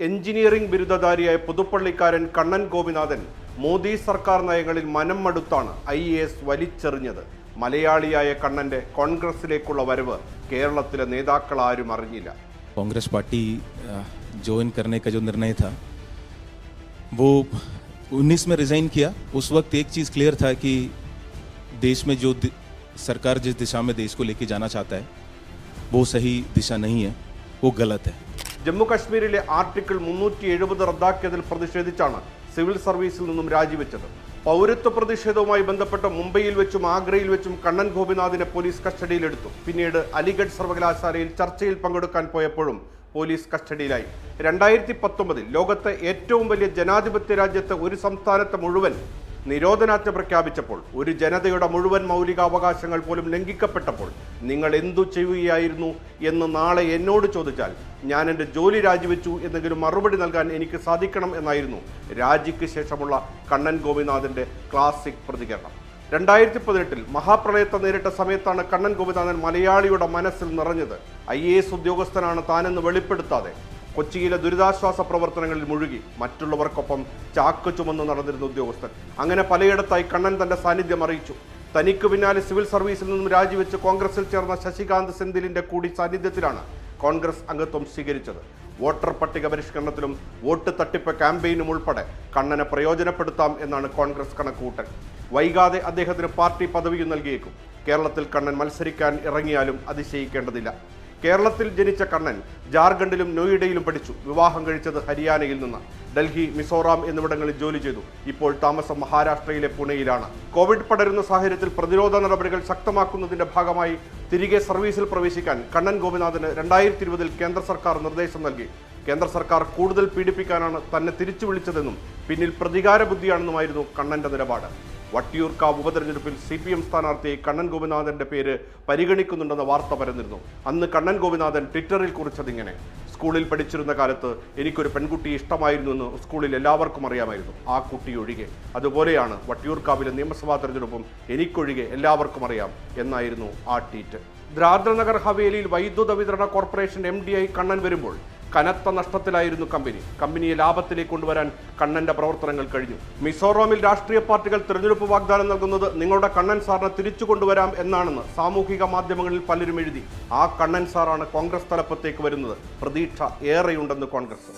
Engineering ബിരുദധാരിയായ പുതുപ്പള്ളിക്കാരൻ കണ്ണൻ ഗോപിനാഥൻ മോദി സർക്കാർ നയങ്ങളിൽ മനം മടുത്താണ് ഐ എ എസ് വലിച്ചെറിഞ്ഞത് മലയാളിയായ കണ്ണന്റെ കോൺഗ്രസിലേക്കുള്ള വരവ് കേരളത്തിലെ നേതാക്കൾ ആരും അറിഞ്ഞില്ല कांग्रेस पार्टी ज्वाइन करने का जो निर्णय था वो 19 में रिजाइन किया उस वक्त एक चीज़ क्लियर था कि देश में जो दि- सरकार जिस दिशा में देश को लेके जाना चाहता है वो सही दिशा नहीं है वो गलत है ജമ്മു കശ്മീരിലെ ആർട്ടിക്കിൾ മുന്നൂറ്റി എഴുപത് റദ്ദാക്കിയതിൽ പ്രതിഷേധിച്ചാണ് സിവിൽ സർവീസിൽ നിന്നും രാജിവെച്ചത്. പൗരത്വ പ്രതിഷേധവുമായി ബന്ധപ്പെട്ട് മുംബൈയിൽ വെച്ചും ആഗ്രയിൽ വെച്ചും കണ്ണൻ ഗോപിനാഥിനെ പോലീസ് കസ്റ്റഡിയിലെടുത്തു. പിന്നീട് അലിഗഡ് സർവകലാശാലയിൽ ചർച്ചയിൽ പങ്കെടുക്കാൻ പോയപ്പോഴും പോലീസ് കസ്റ്റഡിയിലായി. രണ്ടായിരത്തി പത്തൊമ്പതിൽ ലോകത്തെ ഏറ്റവും വലിയ ജനാധിപത്യ രാജ്യത്തെ ഒരു സംസ്ഥാനത്തെ മുഴുവൻ നിരോധനാജ്ഞ പ്രഖ്യാപിച്ചപ്പോൾ ഒരു ജനതയുടെ മുഴുവൻ മൗലികാവകാശങ്ങൾ പോലും ലംഘിക്കപ്പെട്ടപ്പോൾ നിങ്ങൾ എന്തു ചെയ്യുകയായിരുന്നു എന്ന് നാളെ എന്നോട് ചോദിച്ചാൽ ഞാൻ എന്റെ ജോലി രാജിവെച്ചു എന്നെങ്കിലും മറുപടി നൽകാൻ എനിക്ക് സാധിക്കണം എന്നായിരുന്നു രാജിക്ക് ശേഷമുള്ള കണ്ണൻ ഗോപിനാഥിന്റെ ക്ലാസിക് പ്രതികരണം. രണ്ടായിരത്തി പതിനെട്ടിൽ മഹാപ്രളയത്തെ നേരിട്ട സമയത്താണ് കണ്ണൻ ഗോപിനാഥൻ മലയാളിയുടെ മനസ്സിൽ നിറഞ്ഞത്. ഐ എ എസ് ഉദ്യോഗസ്ഥനാണ് താനെന്ന് വെളിപ്പെടുത്താതെ കൊച്ചിയിലെ ദുരിതാശ്വാസ പ്രവർത്തനങ്ങളിൽ മുഴുകി. മറ്റുള്ളവർക്കൊപ്പം ചാക്ക് ചുമന്ന് നടന്നിരുന്ന ഉദ്യോഗസ്ഥൻ. അങ്ങനെ പലയിടത്തായി കണ്ണൻ തന്റെ സാന്നിധ്യം അറിയിച്ചു. തനിക്ക് പിന്നാലെ സിവിൽ സർവീസിൽ നിന്നും രാജിവെച്ച് കോൺഗ്രസിൽ ചേർന്ന ശശികാന്ത് സെന്തിലിന്റെ കൂടി സാന്നിധ്യത്തിലാണ് കോൺഗ്രസ് അംഗത്വം സ്വീകരിച്ചത്. വോട്ടർ പട്ടിക പരിഷ്കരണത്തിലും വോട്ട് തട്ടിപ്പ് ക്യാമ്പയിനും ഉൾപ്പെടെ കണ്ണനെ പ്രയോജനപ്പെടുത്താം എന്നാണ് കോൺഗ്രസ് കണക്കുകൂട്ടൽ. വൈകാതെ അദ്ദേഹത്തിന് പാർട്ടി പദവിയും നൽകിയേക്കും. കേരളത്തിൽ കണ്ണൻ മത്സരിക്കാൻ ഇറങ്ങിയാലും അതിശയിക്കേണ്ടതില്ല. കേരളത്തിൽ ജനിച്ച കണ്ണൻ ജാർഖണ്ഡിലും നോയിഡയിലും പഠിച്ചു. വിവാഹം കഴിച്ചത് ഹരിയാനയിൽ നിന്ന്. ഡൽഹി മിസോറാം എന്നിവിടങ്ങളിൽ ജോലി ചെയ്തു. ഇപ്പോൾ താമസം മഹാരാഷ്ട്രയിലെ പുണെയിലാണ് കോവിഡ് പടരുന്ന സാഹചര്യത്തിൽ പ്രതിരോധ നടപടികൾ ശക്തമാക്കുന്നതിന്റെ ഭാഗമായി തിരികെ സർവീസിൽ പ്രവേശിക്കാൻ കണ്ണൻ ഗോപിനാഥന് രണ്ടായിരത്തി ഇരുപതിൽ കേന്ദ്ര സർക്കാർ നിർദ്ദേശം നൽകി. കേന്ദ്ര സർക്കാർ കൂടുതൽ പീഡിപ്പിക്കാനാണ് തന്നെ തിരിച്ചു വിളിച്ചതെന്നും പിന്നിൽ പ്രതികാര ബുദ്ധിയാണെന്നുമായിരുന്നു കണ്ണന്റെ നിലപാട്. വട്ടിയൂർക്കാവ് ഉപതെരഞ്ഞെടുപ്പിൽ സി പി എം സ്ഥാനാർത്ഥി കണ്ണൻ ഗോപിനാഥന്റെ പേര് പരിഗണിക്കുന്നുണ്ടെന്ന വാർത്ത പരന്നിരുന്നു. അന്ന് കണ്ണൻ ഗോപിനാഥൻ ട്വിറ്ററിൽ കുറിച്ചതിങ്ങനെ സ്കൂളിൽ പഠിച്ചിരുന്ന കാലത്ത് എനിക്കൊരു പെൺകുട്ടി ഇഷ്ടമായിരുന്നു എന്ന് സ്കൂളിൽ എല്ലാവർക്കും അറിയാമായിരുന്നു. ആ കുട്ടി ഒഴികെ. അതുപോലെയാണ് വട്ടിയൂർക്കാവിലെ നിയമസഭാ തെരഞ്ഞെടുപ്പും എനിക്കൊഴികെ എല്ലാവർക്കും അറിയാം എന്നായിരുന്നു ആ ട്വീറ്റ്. ദ്രാദ്രനഗർ ഹവേലിയിൽ വൈദ്യുത വിതരണ കോർപ്പറേഷൻ എം കണ്ണൻ വരുമ്പോൾ കനത്ത നഷ്ടത്തിലായിരുന്നു കമ്പനി. കമ്പനിയെ ലാഭത്തിലേക്ക് കൊണ്ടുവരാൻ കണ്ണന്റെ പ്രവർത്തനങ്ങൾ കഴിഞ്ഞു. മിസോറാമിൽ രാഷ്ട്രീയ പാർട്ടികൾ തെരഞ്ഞെടുപ്പ് വാഗ്ദാനം നൽകുന്നത് നിങ്ങളുടെ കണ്ണൻ സാറിനെ തിരിച്ചു കൊണ്ടുവരാം എന്നാണെന്ന് സാമൂഹിക മാധ്യമങ്ങളിൽ പലരും എഴുതി. ആ കണ്ണൻ സാറാണ് കോൺഗ്രസ് തലപ്പത്തേക്ക് വരുന്നത്. പ്രതീക്ഷ ഏറെയുണ്ടെന്ന് കോൺഗ്രസ്.